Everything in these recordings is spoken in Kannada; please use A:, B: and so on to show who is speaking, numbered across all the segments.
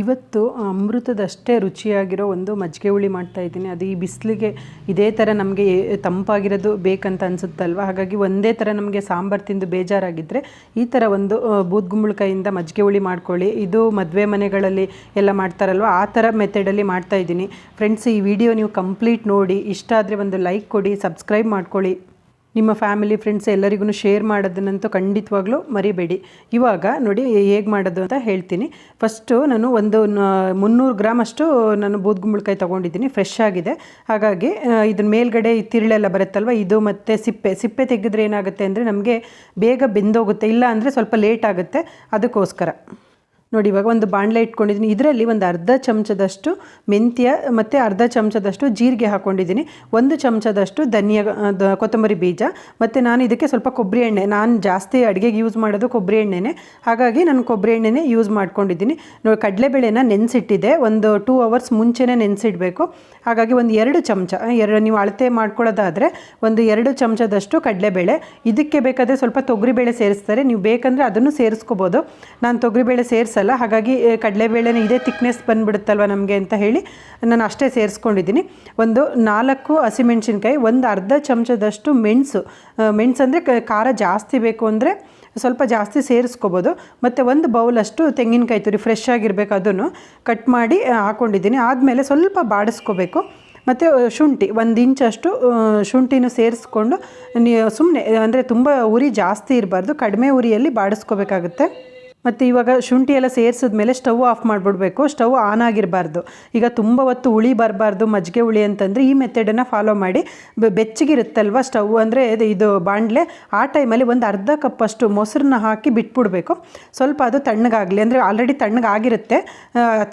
A: ಇವತ್ತು ಅಮೃತದಷ್ಟೇ ರುಚಿಯಾಗಿರೋ ಒಂದು ಮಜ್ಜಿಗೆ ಹುಳಿ ಮಾಡ್ತಾ ಇದ್ದೀನಿ. ಅದು ಈ ಬಿಸಿಲಿಗೆ ಇದೇ ಥರ ನಮಗೆ ತಂಪಾಗಿರೋದು ಬೇಕಂತ ಅನಿಸುತ್ತಲ್ವ? ಹಾಗಾಗಿ ಒಂದೇ ಥರ ನಮಗೆ ಸಾಂಬಾರು ತಿಂದು ಬೇಜಾರಾಗಿದ್ದರೆ ಈ ಥರ ಒಂದು ಬೂದ್ಗುಂಬಳಕಾಯಿಂದ ಮಜ್ಜಿಗೆ ಹುಳಿ ಮಾಡ್ಕೊಳ್ಳಿ. ಇದು ಮದುವೆ ಮನೆಗಳಲ್ಲಿ ಎಲ್ಲ ಮಾಡ್ತಾರಲ್ವ? ಆ ಥರ ಮೆಥಡಲ್ಲಿ ಮಾಡ್ತಾ ಇದ್ದೀನಿ. ಫ್ರೆಂಡ್ಸ್ ಈ ವಿಡಿಯೋ ನೀವು ಕಂಪ್ಲೀಟ್ ನೋಡಿ. ಇಷ್ಟ ಆದರೆ ಒಂದು ಲೈಕ್ ಕೊಡಿ, ಸಬ್ಸ್ಕ್ರೈಬ್ ಮಾಡ್ಕೊಳ್ಳಿ. ನಿಮ್ಮ ಫ್ಯಾಮಿಲಿ ಫ್ರೆಂಡ್ಸ್ ಎಲ್ಲರಿಗೂ ಶೇರ್ ಮಾಡೋದನ್ನಂತೂ ಖಂಡಿತವಾಗ್ಲೂ ಮರಿಬೇಡಿ. ಇವಾಗ ನೋಡಿ ಹೇಗೆ ಮಾಡೋದು ಅಂತ ಹೇಳ್ತೀನಿ. ಫಸ್ಟು ನಾನು ಒಂದು ಮುನ್ನೂರು ಗ್ರಾಮ್ ಅಷ್ಟು ನಾನು ಬೂದ್ಗುಂಬಳಕಾಯಿ ತೊಗೊಂಡಿದ್ದೀನಿ. ಫ್ರೆಶ್ ಆಗಿದೆ. ಹಾಗಾಗಿ ಇದನ್ನ ಮೇಲ್ಗಡೆ ತಿರುಳೆಲ್ಲ ಬರುತ್ತಲ್ವ, ಇದು ಮತ್ತು ಸಿಪ್ಪೆ. ಸಿಪ್ಪೆ ತೆಗೆದ್ರೆ ಏನಾಗುತ್ತೆ ಅಂದರೆ ನಮಗೆ ಬೇಗ ಬೆಂದೋಗುತ್ತೆ. ಇಲ್ಲ ಅಂದರೆ ಸ್ವಲ್ಪ ಲೇಟ್ ಆಗುತ್ತೆ. ಅದಕ್ಕೋಸ್ಕರ. ನೋಡಿ, ಇವಾಗ ಒಂದು ಬಾಣಲೆ ಇಟ್ಕೊಂಡಿದ್ದೀನಿ. ಇದರಲ್ಲಿ ಒಂದು ಅರ್ಧ ಚಮಚದಷ್ಟು ಮೆಂತ್ಯ ಮತ್ತು ಅರ್ಧ ಚಮಚದಷ್ಟು ಜೀರಿಗೆ ಹಾಕ್ಕೊಂಡಿದ್ದೀನಿ ಒಂದು ಚಮಚದಷ್ಟು ಧನಿಯ ಕೊತ್ತಂಬರಿ ಬೀಜ ಮತ್ತು ನಾನು ಇದಕ್ಕೆ ಸ್ವಲ್ಪ ಕೊಬ್ಬರಿ ಎಣ್ಣೆ, ನಾನು ಜಾಸ್ತಿ ಅಡುಗೆಗೆ ಯೂಸ್ ಮಾಡೋದು ಕೊಬ್ಬರಿ ಎಣ್ಣೆನೇ. ಹಾಗಾಗಿ ನಾನು ಕೊಬ್ಬರಿ ಎಣ್ಣೆನೇ ಯೂಸ್ ಮಾಡ್ಕೊಂಡಿದ್ದೀನಿ. ನೋಡಿ, ಕಡಲೆಬೇಳೆನ ನೆನೆಸಿಟ್ಟಿದೆ. ಒಂದು ಟೂ ಅವರ್ಸ್ ಮುಂಚೆನೇ ನೆನೆಸಿಡಬೇಕು. ಹಾಗಾಗಿ ಒಂದು ಎರಡು ಚಮಚ, ಎರಡು ನೀವು ಅಳತೆ ಮಾಡ್ಕೊಳ್ಳೋದಾದರೆ ಒಂದು ಎರಡು ಚಮಚದಷ್ಟು ಕಡಲೆಬೇಳೆ. ಇದಕ್ಕೆ ಬೇಕಾದರೆ ಸ್ವಲ್ಪ ತೊಗರಿಬೇಳೆ ಸೇರಿಸ್ತಾರೆ. ನೀವು ಬೇಕಂದರೆ ಅದನ್ನು ಸೇರಿಸ್ಕೋಬೋದು. ನಾನು ತೊಗರಿಬೇಳೆ ಸೇರಿಸಲ್ಲ. ಹಾಗಾಗಿ ಆ, ಕಡಲೆಬೇಳೆನೇ ಇದೇ ತಿಕ್ನೆಸ್ ಬಂದುಬಿಡುತ್ತಲ್ವ ನಮಗೆ ಅಂತ ಹೇಳಿ ನಾನು ಅಷ್ಟೇ ಸೇರಿಸ್ಕೊಂಡಿದ್ದೀನಿ. ಒಂದು ನಾಲ್ಕು ಹಸಿಮೆಣ್ಸಿನ್ಕಾಯಿ ಒಂದು ಅರ್ಧ ಚಮಚದಷ್ಟು ಮೆಣಸು. ಮೆಣಸು ಅಂದರೆ ಖಾರ ಜಾಸ್ತಿ ಬೇಕು ಅಂದರೆ ಸ್ವಲ್ಪ ಜಾಸ್ತಿ ಸೇರಿಸ್ಕೋಬೋದು. ಮತ್ತು ಒಂದು ಬೌಲಷ್ಟು ತೆಂಗಿನಕಾಯಿ ತುರಿ ಫ್ರೆಶ್ ಆಗಿರಬೇಕು ಅದನ್ನು ಕಟ್ ಮಾಡಿ ಹಾಕ್ಕೊಂಡಿದ್ದೀನಿ ಆದಮೇಲೆ ಸ್ವಲ್ಪ ಬಾಡಿಸ್ಕೋಬೇಕು. ಮತ್ತು ಶುಂಠಿ ಒಂದು ಇಂಚಷ್ಟು ಶುಂಠಿನೂ ಸೇರಿಸ್ಕೊಂಡು ನೀವು ಸುಮ್ಮನೆ ಅಂದರೆ ತುಂಬ ಉರಿ ಜಾಸ್ತಿ ಇರಬಾರ್ದು. ಕಡಿಮೆ ಉರಿಯಲ್ಲಿ ಬಾಡಿಸ್ಕೋಬೇಕಾಗುತ್ತೆ. ಮತ್ತು ಇವಾಗ ಶುಂಠಿ ಎಲ್ಲ ಸೇರಿಸಿದ್ಮೇಲೆ ಸ್ಟವ್ ಆಫ್ ಮಾಡಿಬಿಡ್ಬೇಕು. ಸ್ಟವ್ ಆನ್ ಆಗಿರಬಾರ್ದು. ಈಗ ತುಂಬ ಹೊತ್ತು ಹುಳಿ ಬರಬಾರ್ದು, ಮಜ್ಜಿಗೆ ಹುಳಿ ಅಂತಂದರೆ ಈ ಮೆಥಡನ್ನು ಫಾಲೋ ಮಾಡಿ. ಬೆಚ್ಚಗಿರುತ್ತಲ್ವ ಸ್ಟವ್ ಅಂದರೆ ಇದು ಬಾಣಲೆ ಆ ಟೈಮಲ್ಲಿ ಒಂದು ಅರ್ಧ ಕಪ್ಪಷ್ಟು ಮೊಸರನ್ನ ಹಾಕಿ ಬಿಟ್ಬಿಡ್ಬೇಕು. ಸ್ವಲ್ಪ ಅದು ತಣ್ಣಗಾಗಲಿ, ಅಂದರೆ ಆಲ್ರೆಡಿ ತಣ್ಣಗಾಗಿರುತ್ತೆ.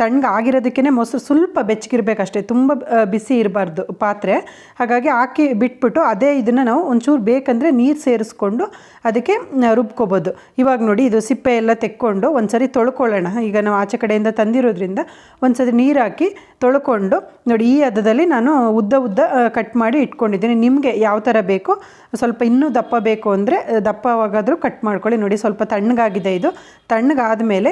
A: ತಣ್ಣಗಾಗಿರೋದಕ್ಕೇ ಮೊಸರು ಸ್ವಲ್ಪ ಬೆಚ್ಚಗಿರಬೇಕಷ್ಟೇ, ತುಂಬ ಬಿಸಿ ಇರಬಾರ್ದು ಪಾತ್ರೆ. ಹಾಗಾಗಿ ಹಾಕಿ ಬಿಟ್ಬಿಟ್ಟು ಅದೇ ಇದನ್ನು ನಾವು ಒಂಚೂರು ಬೇಕಂದರೆ ನೀರು ಸೇರಿಸ್ಕೊಂಡು ಅದಕ್ಕೆ ರುಬ್ಕೋಬೋದು. ಇವಾಗ ನೋಡಿ ಇದು ಸಿಪ್ಪೆ ಎಲ್ಲ ತೆಕ್ಕೊಂಡು ಒಂದ್ಸರಿ ತೊಳ್ಕೊಳ್ಳೋಣ. ಈಗ ನಾವು ಆಚೆ ಕಡೆಯಿಂದ ತಂದಿರೋದ್ರಿಂದ ಒಂದ್ಸರಿ ನೀರು ಹಾಕಿ ತೊಳ್ಕೊಂಡು ನೋಡಿ ಈ ಹದದಲ್ಲಿ ನಾನು ಉದ್ದ ಉದ್ದ ಕಟ್ ಮಾಡಿ ಇಟ್ಕೊಂಡಿದ್ದೀನಿ. ನಿಮಗೆ ಯಾವ ಥರ ಬೇಕು ಸ್ವಲ್ಪ ಇನ್ನೂ ದಪ್ಪ ಬೇಕು ಅಂದರೆ ದಪ್ಪವಾಗಾದರೂ ಕಟ್ ಮಾಡ್ಕೊಳ್ಳಿ. ನೋಡಿ ಸ್ವಲ್ಪ ತಣ್ಣಗಾಗಿದೆ ಇದು. ತಣ್ಣಗಾದಮೇಲೆ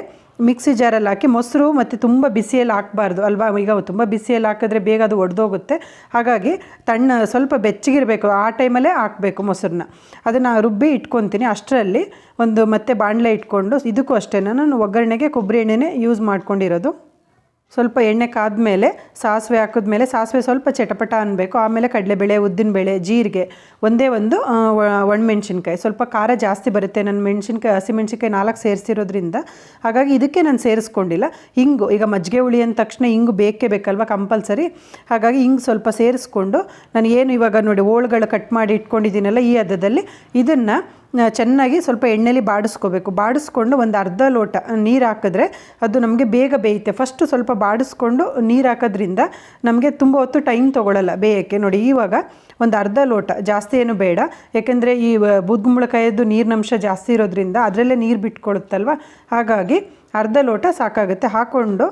A: ಮಿಕ್ಸಿ ಜಾರಲ್ಲಿ ಹಾಕಿ ಮೊಸರು ಮತ್ತು ತುಂಬ ಬಿಸಿಯಲ್ಲಿ ಹಾಕಬಾರ್ದು ಅಲ್ವಾ? ಈಗ ತುಂಬ ಬಿಸಿಯಲ್ಲಿ ಹಾಕಿದ್ರೆ ಬೇಗ ಅದು ಒಡೆದೋಗುತ್ತೆ. ಹಾಗಾಗಿ ತಣ್ಣ ಸ್ವಲ್ಪ ಬೆಚ್ಚಗಿರಬೇಕು. ಆ ಟೈಮಲ್ಲೇ ಹಾಕಬೇಕು ಮೊಸರನ್ನ. ಅದನ್ನು ರುಬ್ಬಿ ಇಟ್ಕೊತೀನಿ. ಅಷ್ಟರಲ್ಲಿ ಒಂದು ಮತ್ತೆ ಬಾಣಲೆ ಇಟ್ಕೊಂಡು, ಇದಕ್ಕೂ ಅಷ್ಟೇ. ನಾನು ಒಗ್ಗರಣೆಗೆ ಕೊಬ್ಬರಿ ಎಣ್ಣೆನೇ ಯೂಸ್ ಮಾಡ್ಕೊಂಡಿರೋದು. ಸ್ವಲ್ಪ ಎಣ್ಣೆ ಕಾದ್ಮೇಲೆ, ಸಾಸಿವೆ ಹಾಕಿದ್ಮೇಲೆ ಸಾಸಿವೆ ಸ್ವಲ್ಪ ಚಟಪಟ ಅನ್ನಬೇಕು ಆಮೇಲೆ ಕಡಲೆಬೇಳೆ, ಉದ್ದಿನಬೇಳೆ, ಜೀರಿಗೆ, ಒಂದೇ ಒಂದು ಒಣಮೆಣ್ಸಿನ್ಕಾಯಿ. ಸ್ವಲ್ಪ ಖಾರ ಜಾಸ್ತಿ ಬರುತ್ತೆ. ನನ್ನ ಮೆಣಸಿನ್ಕಾಯಿ ಹಸಿಮೆಣ್ಸಿನ್ಕಾಯಿ ನಾಲ್ಕು ಸೇರಿಸಿರೋದ್ರಿಂದ ಹಾಗಾಗಿ ಇದಕ್ಕೆ ನಾನು ಸೇರಿಸ್ಕೊಂಡಿಲ್ಲ. ಹಿಂಗು, ಈಗ ಮಜ್ಜಿಗೆ ಹುಳಿ ಅಂದ ತಕ್ಷಣ ಹಿಂಗು ಬೇಕೇ ಬೇಕಲ್ವ ಕಂಪಲ್ಸರಿ? ಹಾಗಾಗಿ ಹಿಂಗೆ ಸ್ವಲ್ಪ ಸೇರಿಸ್ಕೊಂಡು ನಾನು ಏನು ಇವಾಗ ನೋಡಿ ಓಳುಗಳು ಕಟ್ ಮಾಡಿ ಇಟ್ಕೊಂಡಿದ್ದೀನಲ್ಲ ಈ ಹದದಲ್ಲಿ ಇದನ್ನು ಚೆನ್ನಾಗಿ ಸ್ವಲ್ಪ ಎಣ್ಣೆಲಿ ಬಾಡಿಸ್ಕೋಬೇಕು. ಬಾಡಿಸ್ಕೊಂಡು ಒಂದು ಅರ್ಧ ಲೋಟ ನೀರು ಹಾಕಿದ್ರೆ ಅದು ನಮಗೆ ಬೇಗ ಬೇಯುತ್ತೆ. ಫಸ್ಟು ಸ್ವಲ್ಪ ಬಾಡಿಸ್ಕೊಂಡು ನೀರು ಹಾಕೋದ್ರಿಂದ ನಮಗೆ ತುಂಬ ಹೊತ್ತು ಟೈಮ್ ತೊಗೊಳ್ಳಲ್ಲ ಬೇಯಕ್ಕೆ. ನೋಡಿ, ಇವಾಗ ಒಂದು ಅರ್ಧ ಲೋಟ ಜಾಸ್ತಿ ಏನು ಬೇಡ. ಯಾಕೆಂದರೆ ಈ ಬೂದ್ಗುಂಬಳಕಾಯದ್ದು ನೀರಿನಂಶ ಜಾಸ್ತಿ ಇರೋದ್ರಿಂದ ಅದರಲ್ಲೇ ನೀರು ಬಿಟ್ಕೊಳುತ್ತಲ್ವ? ಹಾಗಾಗಿ ಅರ್ಧ ಲೋಟ ಸಾಕಾಗುತ್ತೆ ಹಾಕ್ಕೊಂಡು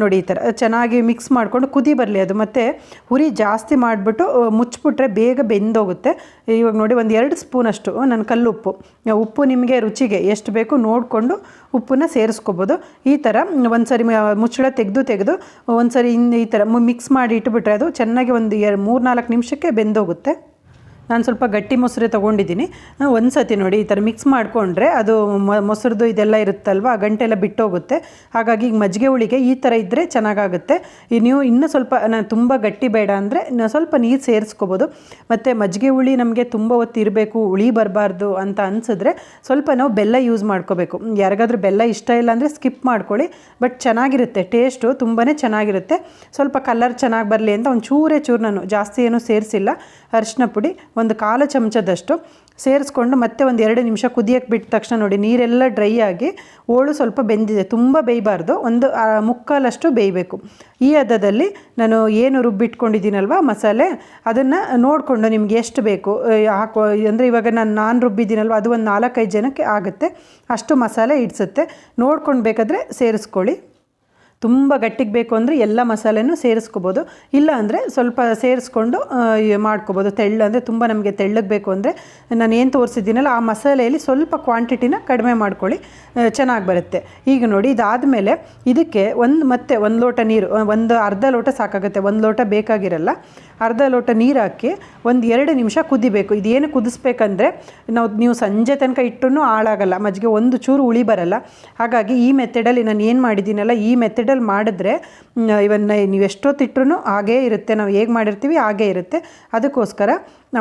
A: ನೋಡಿ ಈ ಥರ. ಚೆನ್ನಾಗಿ ಮಿಕ್ಸ್ ಮಾಡಿಕೊಂಡು ಕುದಿ ಬರಲಿ ಅದು. ಮತ್ತು ಹುರಿ ಜಾಸ್ತಿ ಮಾಡಿಬಿಟ್ಟು ಮುಚ್ಚಿಬಿಟ್ರೆ ಬೇಗ ಬೆಂದೋಗುತ್ತೆ. ಇವಾಗ ನೋಡಿ, ಒಂದು ಎರಡು ಸ್ಪೂನಷ್ಟು ನನ್ನ ಕಲ್ಲುಪ್ಪು ಉಪ್ಪು. ನಿಮಗೆ ರುಚಿಗೆ ಎಷ್ಟು ಬೇಕು ನೋಡಿಕೊಂಡು ಉಪ್ಪನ್ನ ಸೇರಿಸ್ಕೋಬೋದು. ಈ ಥರ ಒಂದು ಸರಿ ಮುಚ್ಚಳ ತೆಗೆದು ತೆಗೆದು ಒಂದು ಸರಿ ಈ ಥರ ಮಿಕ್ಸ್ ಮಾಡಿ ಇಟ್ಬಿಟ್ರೆ ಅದು ಚೆನ್ನಾಗಿ ಒಂದು ಎರಡು, ಮೂರು, ನಾಲ್ಕು ನಿಮಿಷಕ್ಕೆ ಬೆಂದೋಗುತ್ತೆ. ನಾನು ಸ್ವಲ್ಪ ಗಟ್ಟಿ ಮೊಸರು ತೊಗೊಂಡಿದ್ದೀನಿ. ಒಂದು ಸತಿ ನೋಡಿ ಈ ಥರ ಮಿಕ್ಸ್ ಮಾಡಿಕೊಂಡ್ರೆ ಅದು ಮೊಸರುದು ಇದೆಲ್ಲ ಇರುತ್ತಲ್ವ, ಆ ಗಂಟೆಲ್ಲ ಬಿಟ್ಟೋಗುತ್ತೆ. ಹಾಗಾಗಿ ಈಗ ಮಜ್ಜಿಗೆ ಹುಳಿಗೆ ಈ ಥರ ಇದ್ದರೆ ಚೆನ್ನಾಗಾಗುತ್ತೆ. ಈ ನೀವು ಇನ್ನೂ ಸ್ವಲ್ಪ ನಾನು ತುಂಬ ಗಟ್ಟಿ ಬೇಡ ಅಂದರೆ ಸ್ವಲ್ಪ ನೀರು ಸೇರಿಸ್ಕೋಬೋದು. ಮತ್ತು ಮಜ್ಜಿಗೆ ಹುಳಿ ನಮಗೆ ತುಂಬ ಹೊತ್ತು ಇರಬೇಕು, ಹುಳಿ ಬರಬಾರ್ದು ಅಂತ ಅನಿಸಿದ್ರೆ ಸ್ವಲ್ಪ ನಾವು ಬೆಲ್ಲ ಯೂಸ್ ಮಾಡ್ಕೋಬೇಕು. ಯಾರಿಗಾದ್ರೂ ಬೆಲ್ಲ ಇಷ್ಟ ಇಲ್ಲ ಅಂದರೆ ಸ್ಕಿಪ್ ಮಾಡ್ಕೊಳ್ಳಿ. ಬಟ್ ಚೆನ್ನಾಗಿರುತ್ತೆ ಟೇಸ್ಟು ತುಂಬಾ ಚೆನ್ನಾಗಿರುತ್ತೆ. ಸ್ವಲ್ಪ ಕಲರ್ ಚೆನ್ನಾಗಿ ಬರಲಿ ಅಂತ ಒಂದು ಚೂರೇ ಚೂರು ನಾನು ಜಾಸ್ತಿ ಏನೂ ಸೇರಿಸಿಲ್ಲ ಅರಿಶಿನ ಪುಡಿ. ಒಂದು ಕಾಲ ಚಮಚದಷ್ಟು ಸೇರಿಸ್ಕೊಂಡು ಮತ್ತೆ ಒಂದು ಎರಡು ನಿಮಿಷ ಕುದಿಯಕ್ಕೆ ಬಿಟ್ಟ ತಕ್ಷಣ ನೋಡಿ, ನೀರೆಲ್ಲ ಡ್ರೈ ಆಗಿ ಓಳು ಸ್ವಲ್ಪ ಬೆಂದಿದೆ, ತುಂಬ ಬೇಯಬಾರ್ದು, ಒಂದು ಮುಕ್ಕಾಲಷ್ಟು ಬೇಯಬೇಕು. ಈ ಹದದಲ್ಲಿ ನಾನು ಏನು ರುಬ್ಬಿಟ್ಕೊಂಡಿದ್ದೀನಲ್ವ, ಮಸಾಲೆ, ಅದನ್ನು ನೋಡಿಕೊಂಡು ನಿಮ್ಗೆ ಎಷ್ಟು ಬೇಕು ಹಾಕೋ, ಅಂದರೆ ಇವಾಗ ನಾನು ನಾನು ರುಬ್ಬಿದ್ದೀನಲ್ವ, ಅದು ಒಂದು ನಾಲ್ಕೈದು ಜನಕ್ಕೆ ಆಗುತ್ತೆ, ಅಷ್ಟು ಮಸಾಲೆ ಇಡ್ಸುತ್ತೆ. ನೋಡ್ಕೊಂಡು ಬೇಕಾದರೆ ಸೇರಿಸ್ಕೊಳ್ಳಿ. ತುಂಬ ಗಟ್ಟಿಗೆ ಬೇಕು ಅಂದರೆ ಎಲ್ಲ ಮಸಾಲೆನೂ ಸೇರಿಸ್ಕೋಬೋದು. ಇಲ್ಲ ಅಂದರೆ ಸ್ವಲ್ಪ ಸೇರಿಸ್ಕೊಂಡು ಮಾಡ್ಕೋಬೋದು. ತೆಳ್ಳು ಅಂದರೆ ತುಂಬ ನಮಗೆ ತೆಳ್ಳಗೆ ಬೇಕು ಅಂದರೆ ನಾನು ಏನು ತೋರಿಸಿದ್ದೀನಲ್ಲ, ಆ ಮಸಾಲೆಯಲ್ಲಿ ಸ್ವಲ್ಪ ಕ್ವಾಂಟಿಟಿನ ಕಡಿಮೆ ಮಾಡ್ಕೊಳ್ಳಿ ಚೆನ್ನಾಗಿ ಬರುತ್ತೆ. ಈಗ ನೋಡಿ, ಇದಾದಮೇಲೆ ಇದಕ್ಕೆ ಒಂದು ಮತ್ತೆ ಒಂದು ಲೋಟ ನೀರು ಒಂದು ಅರ್ಧ ಲೋಟ ಸಾಕಾಗುತ್ತೆ, ಒಂದು ಲೋಟ ಬೇಕಾಗಿರಲ್ಲ, ಅರ್ಧ ಲೋಟ ನೀರು ಹಾಕಿ ಒಂದು ಎರಡು ನಿಮಿಷ ಕುದಿಬೇಕು. ಇದೇನು ಕುದಿಸ್ಬೇಕಂದ್ರೆ ನಾವು, ನೀವು ಸಂಜೆ ತನಕ ಇಟ್ಟರೂ ಹಾಳಾಗಲ್ಲ, ಮಜ್ಜಿಗೆ ಒಂದು ಚೂರು ಉಳಿ ಬರಲ್ಲ. ಹಾಗಾಗಿ ಈ ಮೆಥಡಲ್ಲಿ ನಾನು ಏನು ಮಾಡಿದ್ದೀನಲ್ಲ, ಈ ಮಾಡಿದ್ರೆ ಇವನ್ನ ನೀವು ಎಷ್ಟೊತ್ತಿಟ್ರು ಹಾಗೇ ಇರುತ್ತೆ, ನಾವು ಹೇಗೆ ಮಾಡಿರ್ತೀವಿ ಹಾಗೇ ಇರುತ್ತೆ. ಅದಕ್ಕೋಸ್ಕರ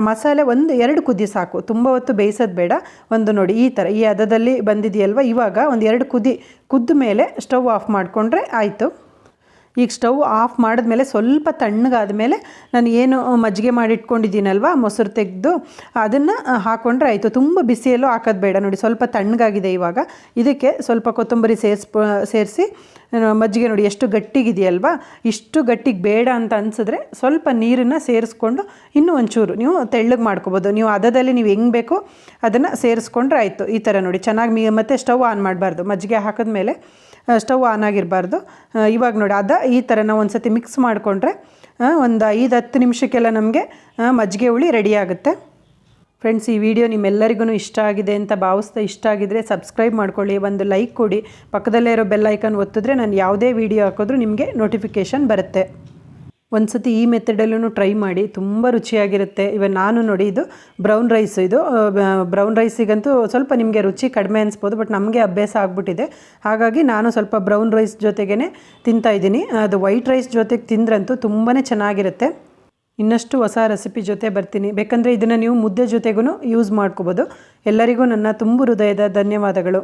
A: ಮಸಾಲೆ ಒಂದು, ಎರಡು ಕುದಿ ಸಾಕು. ತುಂಬ ಹೊತ್ತು ಬೇಯಿಸೋದು ಬೇಡ. ಒಂದು ನೋಡಿ, ಈ ಥರ, ಈ ಹದದಲ್ಲಿ ಬಂದಿದೆಯಲ್ವ? ಇವಾಗ ಒಂದು ಎರಡು ಕುದಿ ಕುದ್ದ ಮೇಲೆ ಸ್ಟವ್ ಆಫ್ ಮಾಡಿಕೊಂಡ್ರೆ ಆಯಿತು. ಈಗ ಸ್ಟವ್ ಆಫ್ ಮಾಡಿದ್ಮೇಲೆ ಸ್ವಲ್ಪ ತಣ್ಣಗಾದ ಮೇಲೆ ನಾನು ಏನು ಮಜ್ಜಿಗೆ ಮಾಡಿಟ್ಕೊಂಡಿದ್ದೀನಲ್ವ, ಮೊಸರು ತೆಗೆದು, ಅದನ್ನು ಹಾಕ್ಕೊಂಡ್ರೆ ಆಯಿತು. ತುಂಬ ಬಿಸಿಯಲ್ಲೂ ಹಾಕೋದು ಬೇಡ. ನೋಡಿ, ಸ್ವಲ್ಪ ತಣ್ಣಗಾಗಿದೆ ಇವಾಗ. ಇದಕ್ಕೆ ಸ್ವಲ್ಪ ಕೊತ್ತಂಬರಿ ಸೇರಿಸ್, ಸೇರಿಸಿ ಮಜ್ಜಿಗೆ ನೋಡಿ, ಎಷ್ಟು ಗಟ್ಟಿಗಿದೆಯಲ್ವಾ? ಇಷ್ಟು ಗಟ್ಟಿಗೆ ಬೇಡ ಅಂತ ಅನಿಸಿದ್ರೆ ಸ್ವಲ್ಪ ನೀರನ್ನು ಸೇರಿಸ್ಕೊಂಡು ಇನ್ನೂ ಒಂಚೂರು ನೀವು ತೆಳ್ಳಗೆ ಮಾಡ್ಕೊಬೋದು. ನೀವು ಅದದಲ್ಲಿ ನೀವು ಹೆಂಗೆ ಬೇಕೋ ಅದನ್ನು ಸೇರಿಸ್ಕೊಂಡ್ರೆ ಆಯಿತು. ಈ ಥರ ನೋಡಿ, ಚೆನ್ನಾಗಿ ಮತ್ತೆ ಮತ್ತು ಸ್ಟವ್ ಆನ್ ಮಾಡಬಾರ್ದು. ಮಜ್ಜಿಗೆ ಹಾಕಿದ್ಮೇಲೆ ಸ್ಟವ್ ಆನ್ ಆಗಿರಬಾರ್ದು. ಇವಾಗ ನೋಡಿ, ಅದ ಈ ಥರ ನಾವು ಒಂದು ಸತಿ ಮಿಕ್ಸ್ ಮಾಡಿಕೊಂಡ್ರೆ ಒಂದು ಐದು, ಹತ್ತು ನಿಮಿಷಕ್ಕೆಲ್ಲ ನಮಗೆ ಮಜ್ಜಿಗೆ ಹುಳಿ ರೆಡಿ ಆಗುತ್ತೆ. ಫ್ರೆಂಡ್ಸ್ ಈ ವಿಡಿಯೋ ನಿಮ್ಮೆಲ್ಲರಿಗೂ ಇಷ್ಟ ಆಗಿದೆ ಅಂತ ಭಾವಿಸ್ತಾ ಇಷ್ಟ ಆಗಿದ್ರೆ ಸಬ್ಸ್ಕ್ರೈಬ್ ಮಾಡ್ಕೊಳ್ಳಿ, ಒಂದು ಲೈಕ್ ಕೊಡಿ. ಪಕ್ಕದಲ್ಲೇ ಇರೋ ಬೆಲ್ ಐಕಾನ್ ಒತ್ತಿದ್ರೆ ನಾನು ಯಾವುದೇ ವಿಡಿಯೋ ಹಾಕಿದ್ರೂ ನಿಮಗೆ ನೋಟಿಫಿಕೇಷನ್ ಬರುತ್ತೆ. ಒಂದು ಸತಿ ಈ ಮೆಥಡಲ್ಲೂ ಟ್ರೈ ಮಾಡಿ, ತುಂಬ ರುಚಿಯಾಗಿರುತ್ತೆ. ಇವಾಗ ನಾನು ನೋಡಿ ಇದು ಬ್ರೌನ್ ರೈಸ್. ಇದು ಬ್ರೌನ್ ರೈಸಿಗಂತೂ ಸ್ವಲ್ಪ ನಿಮಗೆ ರುಚಿ ಕಡಿಮೆ ಅನಿಸ್ಬೋದು, ಬಟ್ ನಮಗೆ ಅಭ್ಯಾಸ ಆಗಿಬಿಟ್ಟಿದೆ. ಹಾಗಾಗಿ ನಾನು ಸ್ವಲ್ಪ ಬ್ರೌನ್ ರೈಸ್ ಜೊತೆಗೇ ತಿಂತಾಯಿದ್ದೀನಿ ಅದು ವೈಟ್ ರೈಸ್ ಜೊತೆಗೆ ತಿಂದ್ರಂತೂ ತುಂಬಾ ಚೆನ್ನಾಗಿರುತ್ತೆ. ಇನ್ನಷ್ಟು ಹೊಸ ರೆಸಿಪಿ ಜೊತೆ ಬರ್ತೀನಿ. ಬೇಕಂದರೆ ಇದನ್ನು ನೀವು ಮುದ್ದೆ ಜೊತೆಗೂ ಯೂಸ್ ಮಾಡ್ಕೋಬೋದು. ಎಲ್ಲರಿಗೂ ನನ್ನ ತುಂಬ ಹೃದಯದ ಧನ್ಯವಾದಗಳು.